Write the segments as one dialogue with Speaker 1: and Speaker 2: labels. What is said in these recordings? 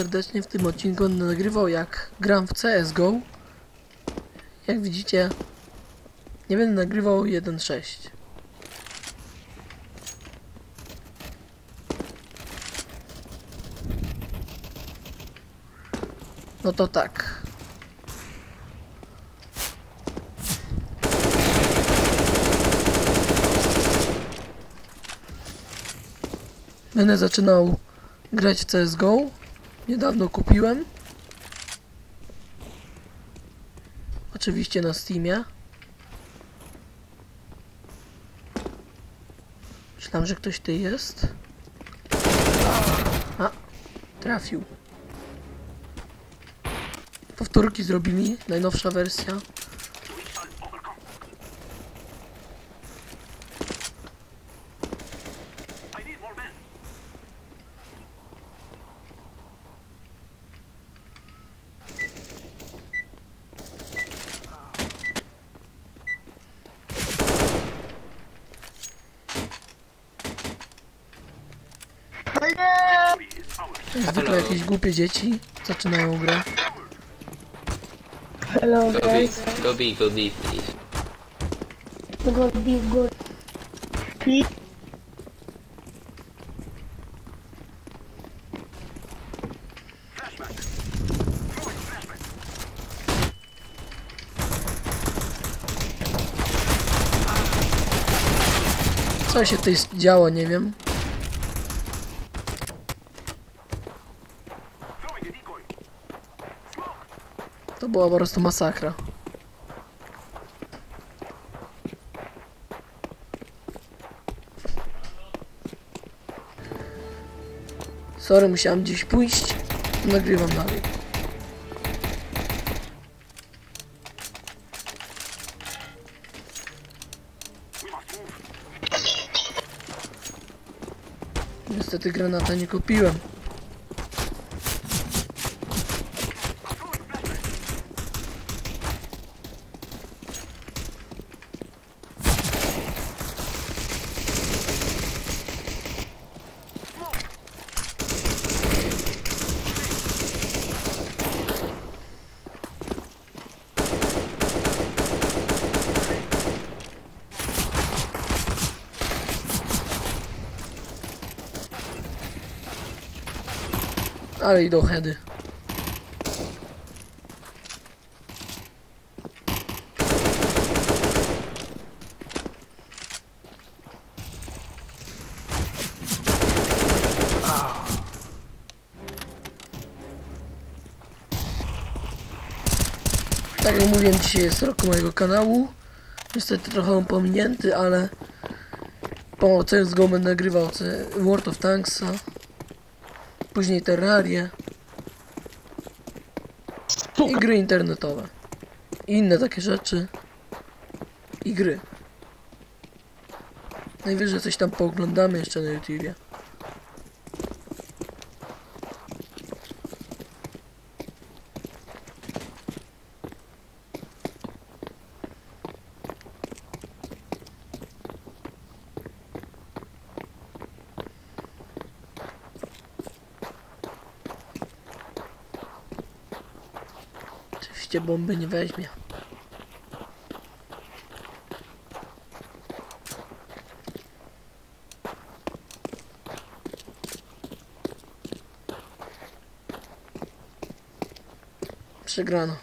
Speaker 1: serdecznie. W tym odcinku będę nagrywał jak gram w CSGO. Jak widzicie, nie będę nagrywał 1.6. No to tak. Będę zaczynał grać w CSGO. Niedawno kupiłem. Oczywiście na Steamie. Myślałem, że ktoś ty jest. A, trafił. Powtórki zrobili, najnowsza wersja. Jak zwykle jakieś głupie dzieci zaczynają grę.
Speaker 2: Hello
Speaker 3: Go B,
Speaker 2: guys,
Speaker 3: go B, go B, please.
Speaker 2: go be good. Please.
Speaker 1: Co się tutaj działo, nie wiem. Była po prostu masakra. Sorry, musiałem gdzieś pójść. Nagrywam dalej. Niestety granata nie kupiłem. Ale idą heady. Tak jak mówiłem, dzisiaj jest rok mojego kanału. Niestety trochę pominięty, ale po CSGO będę nagrywał World of Tanksa. Później Terrarię. I gry internetowe. I inne takie rzeczy. I gry. Najwyżej coś tam pooglądamy jeszcze na YouTubie. Oczywiście bomby nie weźmie. Przegrano.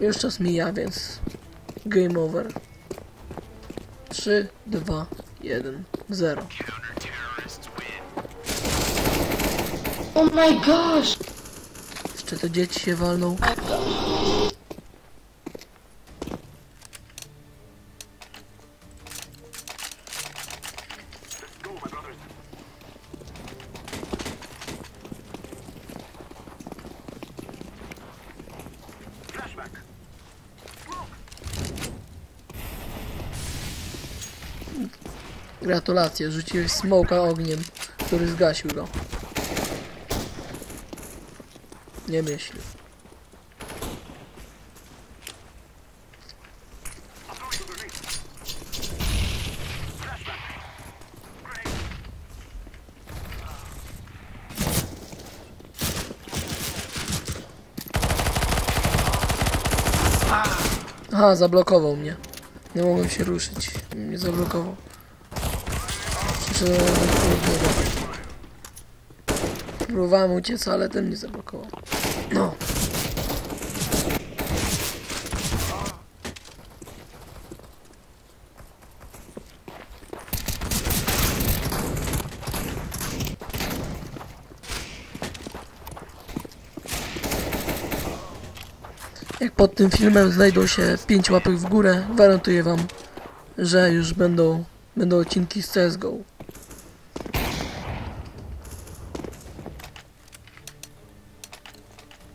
Speaker 1: Już czas mija, więc game over. 3, 2, 1, 0.
Speaker 2: Oh my gosh!
Speaker 1: Jeszcze te dzieci się walną. Gratulacje, rzuciłeś smoka ogniem, który zgasił go. Nie myśl. Aha, zablokował mnie. Nie mogłem się ruszyć. Mnie zablokował. Niego. Próbowałem uciec, ale ten mnie zablokował. No. Jak pod tym filmem znajdą się 5 łapek w górę, gwarantuję wam, że już będą, będą odcinki z CSGO. I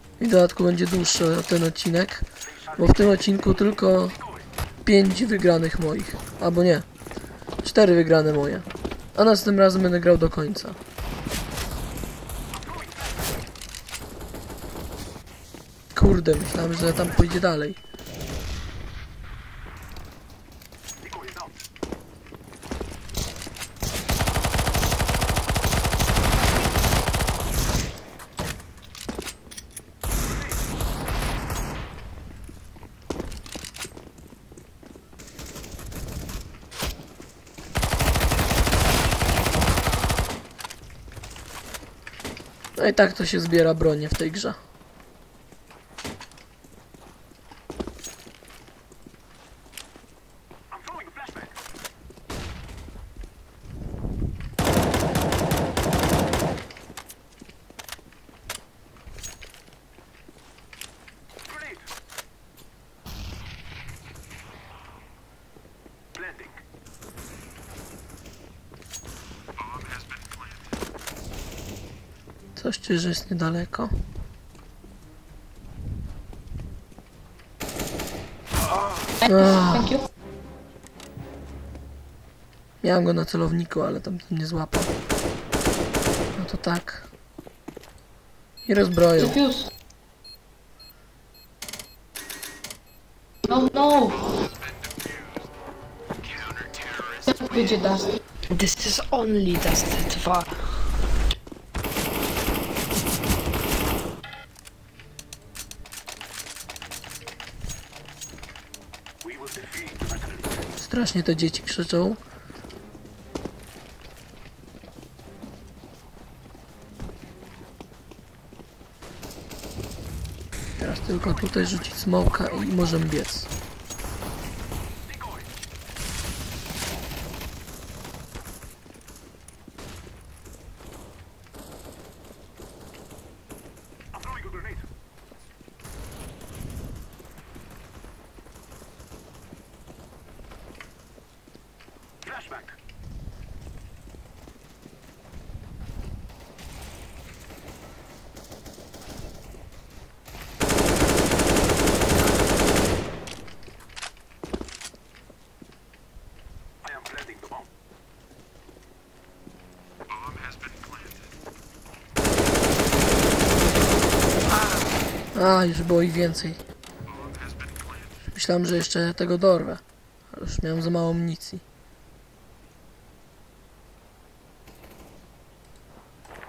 Speaker 1: w dodatku będzie dłuższy ten odcinek, bo w tym odcinku tylko 5 wygranych moich. Albo nie, 4 wygrane moje. A następnym razem będę grał do końca. Kurde, myślałem, że tam pójdzie dalej. No i tak to się zbiera bronię w tej grze. Czy że jest niedaleko.
Speaker 2: Thank you.
Speaker 1: miałem go na celowniku, ale tamten nie złapał. No to tak. I.
Speaker 2: Defuse. No, no. Będzie dust.
Speaker 3: This is only Dust 2.
Speaker 1: Strasznie te dzieci krzyczą. Teraz tylko tutaj rzucić smoka i możemy biec. A, już było ich więcej. Myślałem, że jeszcze tego dorwę. Ale już miałem za mało amunicji.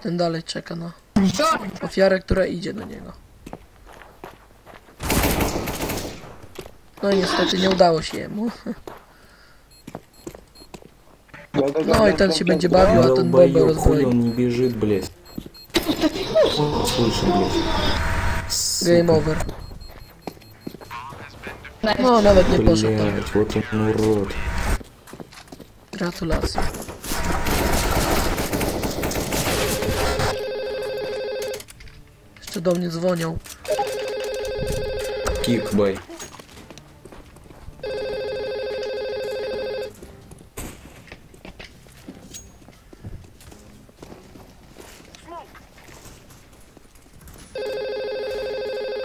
Speaker 1: Ten dalej czeka na ofiarę, która idzie do niego. No i niestety nie udało się jemu. No i ten się będzie bawił, a ten bombę
Speaker 4: Долбоёб, хуй
Speaker 1: rozbroi.
Speaker 4: он не бежит, блядь. Он слышит, блядь.
Speaker 1: Game
Speaker 4: Сука,
Speaker 1: over. No, nawet nie poszedł tam.
Speaker 4: блядь, вот он урод.
Speaker 1: Gratulacje. Jeszcze do mnie dzwonią.
Speaker 4: Кик,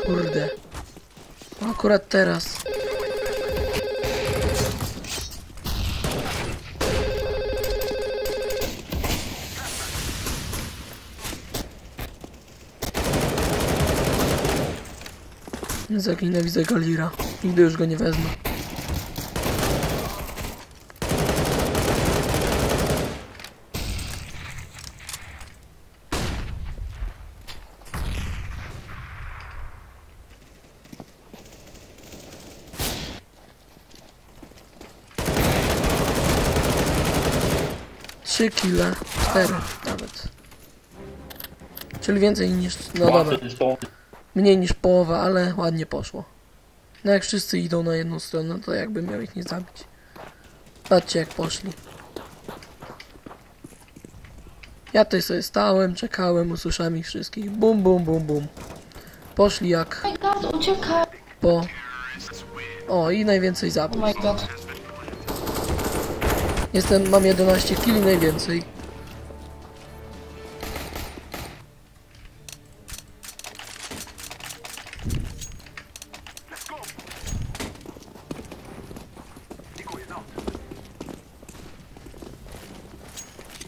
Speaker 1: Kurde. Akurat teraz. Jezu, jak nienawidzę Galira. Nigdy już go nie wezmę. Trzy kile, cztery nawet. Czyli więcej niż, no dobra, mniej niż połowa, ale ładnie poszło. No jak wszyscy idą na jedną stronę, to jakby miał ich nie zabić. Patrzcie jak poszli. Ja tutaj sobie stałem, czekałem, usłyszałem ich wszystkich. Bum, bum, bum, bum. Poszli jak
Speaker 2: Oh my god, uciekaj.
Speaker 1: po... O, i najwięcej
Speaker 2: Oh
Speaker 1: zabójstw.
Speaker 2: my god.
Speaker 1: Jestem, mam 11 kili najwięcej.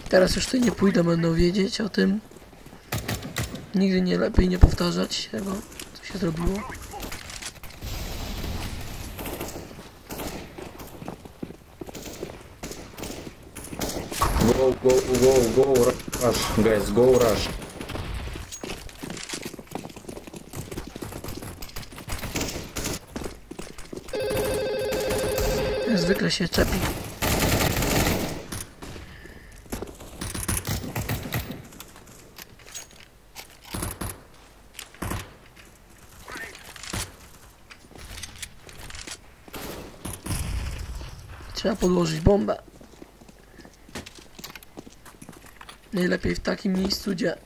Speaker 1: Teraz już tutaj nie pójdę, będą wiedzieć o tym. Nigdy nie lepiej nie powtarzać tego, co się zrobiło.
Speaker 4: Go, go, go, go, rush, guys, go rush.
Speaker 1: Zwykle się czepi. Trzeba podłożyć bombę. Najlepiej w takim miejscu, gdzie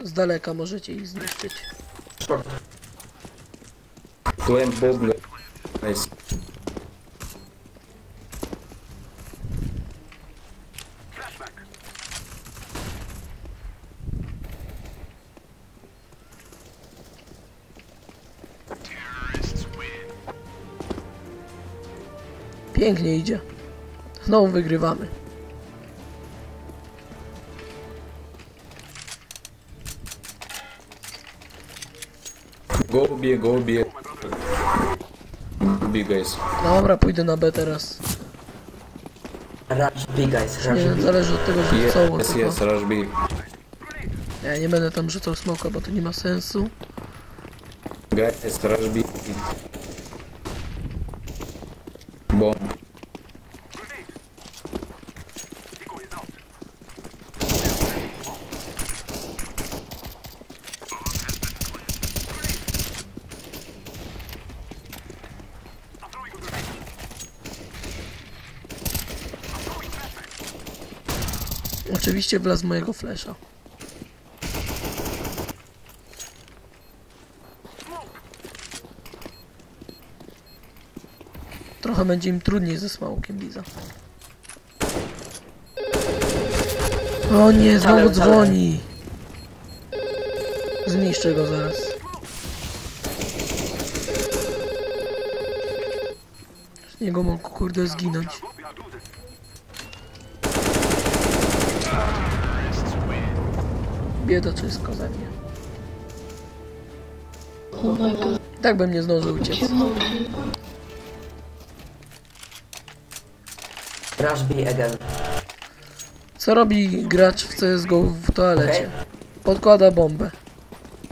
Speaker 1: z daleka możecie ich zniszczyć.
Speaker 4: Plant bomb, guys.
Speaker 1: Pięknie idzie. Znowu wygrywamy.
Speaker 4: Go B, go B. B, guys.
Speaker 1: Dobra, pójdę na B teraz.
Speaker 5: Rush B, guys, rush
Speaker 1: Nie,
Speaker 5: B.
Speaker 1: zależy od tego, że co.
Speaker 4: Yes,
Speaker 1: tylko.
Speaker 4: yes, rush B.
Speaker 1: Ja nie będę tam rzucał smoka, bo to nie ma sensu.
Speaker 4: Guys, rush B.
Speaker 1: Oczywiście wlazł mojego flesza. Trochę będzie im trudniej ze smokiem, Liza. O nie, znowu dzwoni. Zniszczę go zaraz. Z niego mógł kurde zginąć. bieda,
Speaker 2: co jest koza
Speaker 1: Tak bym nie zdążył uciec. Co robi gracz w CSGO w toalecie? Podkłada bombę.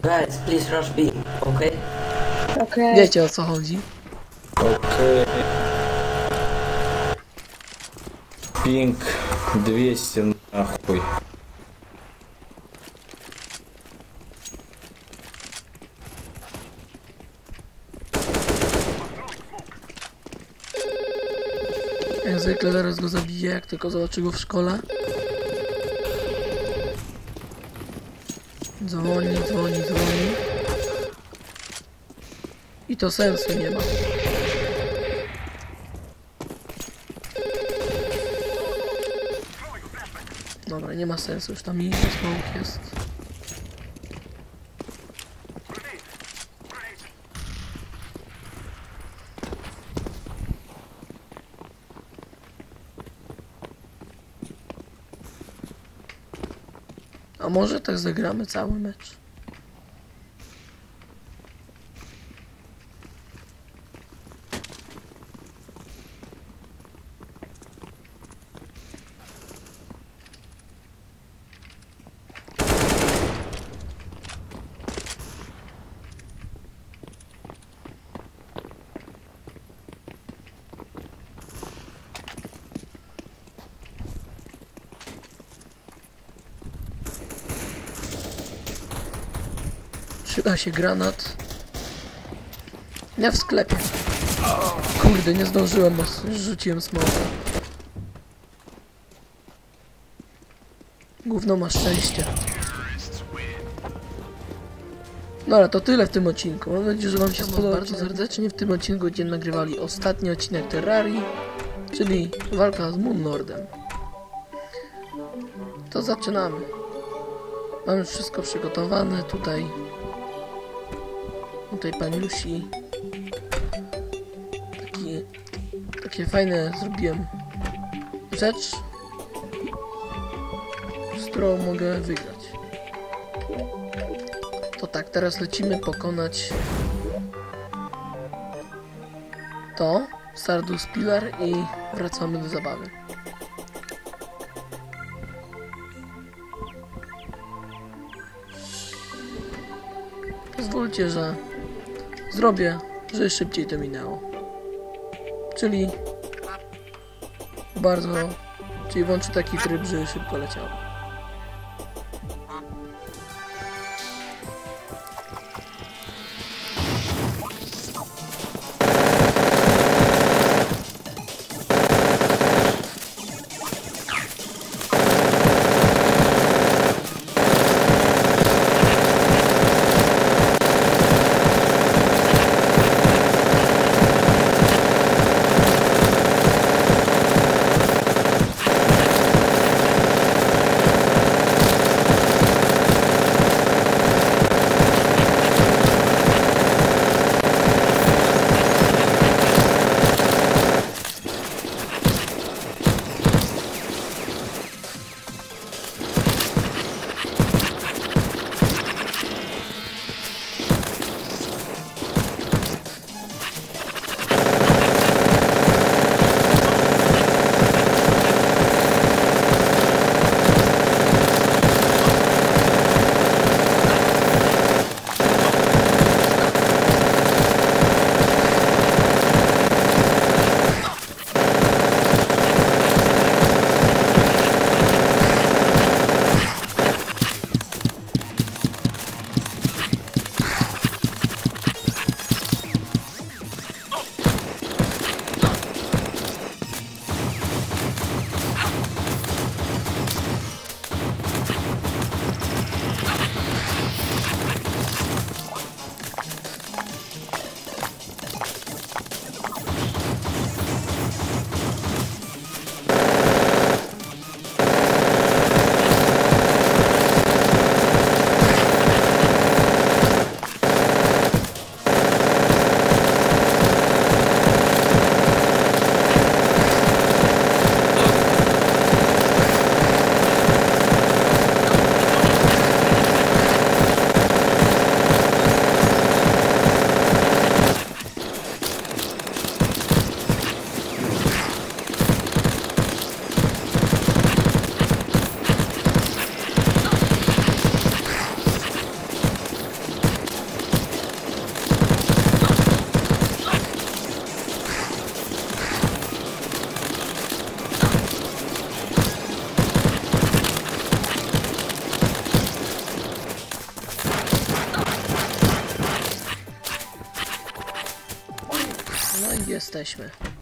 Speaker 5: Guys, please rush B, okay?
Speaker 2: Okay.
Speaker 1: Wiecie o co chodzi?
Speaker 4: Okej. Ping 200
Speaker 1: na chuj. Tylko zobaczę go w szkole. Dzwoni, dzwoni, dzwoni. I to sensu nie ma. Dobra, nie ma sensu, już tam idzie, smoke jest. A może tak zagramy cały mecz? Przyda się granat. Nie w sklepie. Kurde, nie zdążyłem, bo rzuciłem smoka. Gówno ma szczęście. No ale to tyle w tym odcinku. Mam nadzieję, że Wam się spodobał bardzo serdecznie. W tym odcinku będziemy nagrywali ostatni odcinek Terrarii, czyli walka z Moon Lordem. To zaczynamy. Mam już wszystko przygotowane. Tutaj. Tutaj pani Lucy. Taki, takie fajne zrobiłem rzecz, z którą mogę wygrać. To tak, teraz lecimy pokonać to, Stardust Pillar i wracamy do zabawy. Pozwólcie, że zrobię, żeby szybciej to minęło. Czyli bardzo, czyli włączę taki tryb, żeby szybko leciało.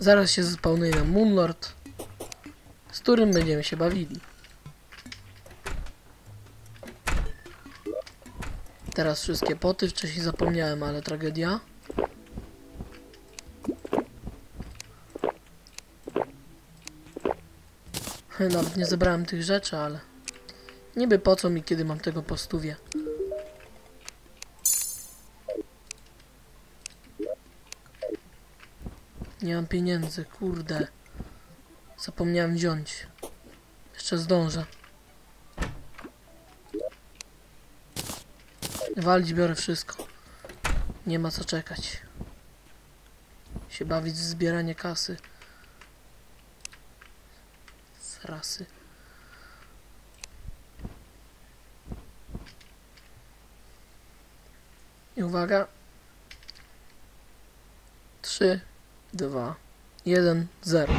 Speaker 1: Zaraz się zespawnuje nam Moonlord, z którym będziemy się bawili. Teraz wszystkie poty, wcześniej zapomniałem, ale tragedia. Nawet nie zebrałem tych rzeczy, ale niby po co mi, kiedy mam tego po. Nie mam pieniędzy, kurde. Zapomniałem wziąć. Jeszcze zdążę. Walić biorę wszystko. Nie ma co czekać. Się bawić w zbieranie kasy. Z rasy. I uwaga. Trzy, dwa, jeden, zero.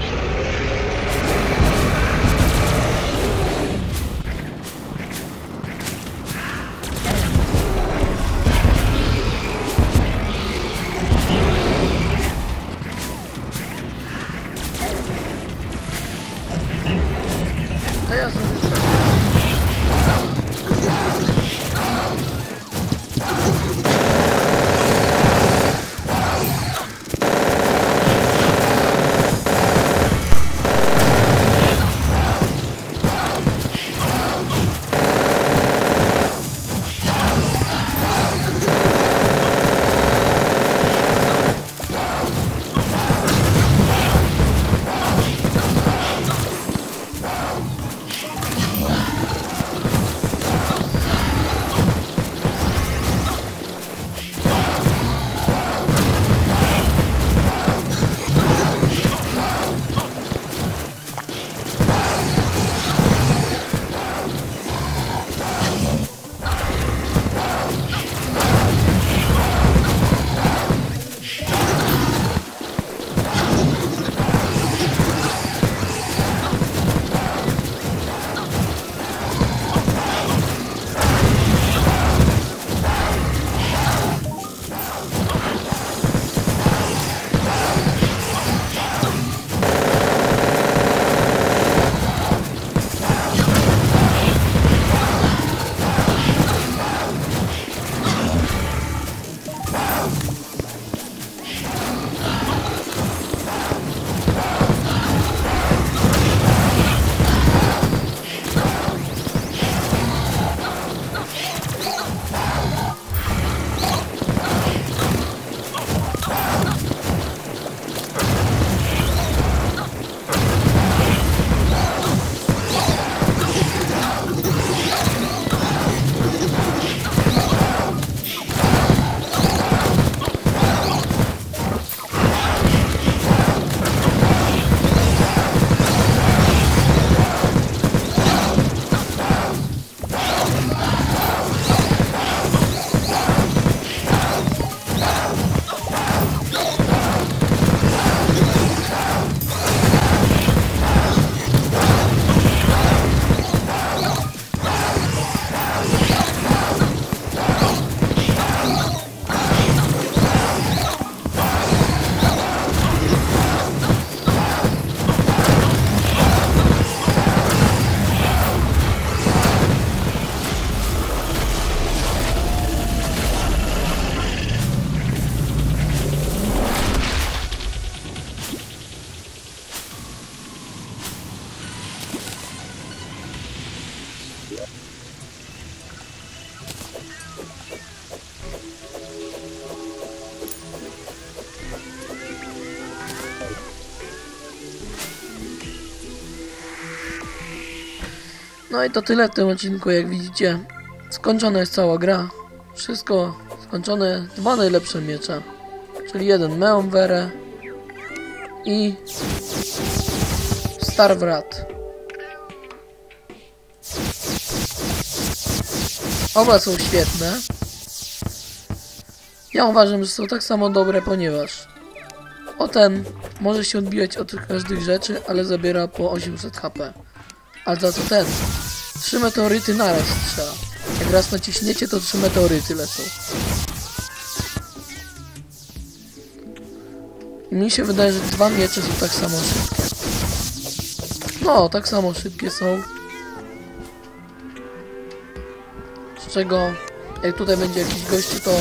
Speaker 1: No i to tyle w tym odcinku, jak widzicie. Skończona jest cała gra. Wszystko skończone. Dwa najlepsze miecze. Czyli jeden Meomvere i Starwrat. Oba są świetne. Ja uważam, że są tak samo dobre, ponieważ o ten może się odbijać od każdych rzeczy, ale zabiera po 800 HP. Ale za to ten. Trzy meteoryty naraz strzela. Jak raz naciśniecie, to trzy meteoryty lecą. Mi się wydaje, że dwa miecze są tak samo szybkie. No, tak samo szybkie są. Z czego, jak tutaj będzie jakiś gościu, to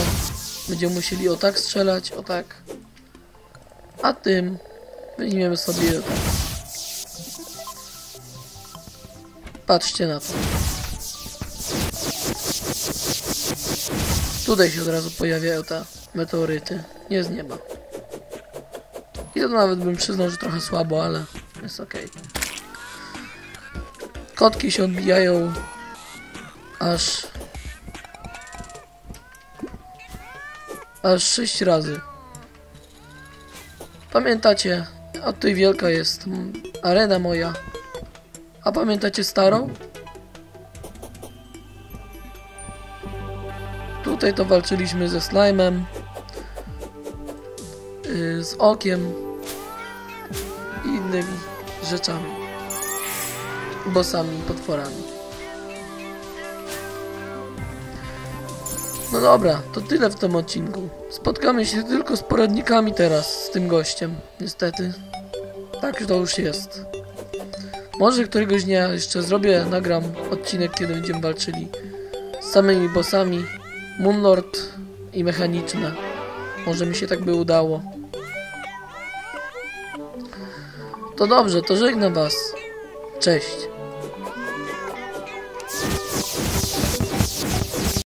Speaker 1: będziemy musieli o tak strzelać, o tak. A tym weźmiemy sobie tak. Patrzcie na to. Tutaj się od razu pojawiają te meteoryty. Nie z nieba. I to nawet bym przyznał, że trochę słabo, ale jest ok. Kotki się odbijają aż aż 6 razy. Pamiętacie, a tutaj wielka jest arena moja. A pamiętacie starą? Tutaj to walczyliśmy ze slime'em, yy, z okiem i innymi rzeczami. Bossami, potworami. No dobra, to tyle w tym odcinku. Spotkamy się tylko z poradnikami teraz z tym gościem, niestety. Tak to już jest. Może któregoś dnia jeszcze zrobię, nagram odcinek, kiedy będziemy walczyli z samymi bossami. Moonlord i mechaniczne. Może mi się tak by udało. To dobrze, to żegnam was. Cześć.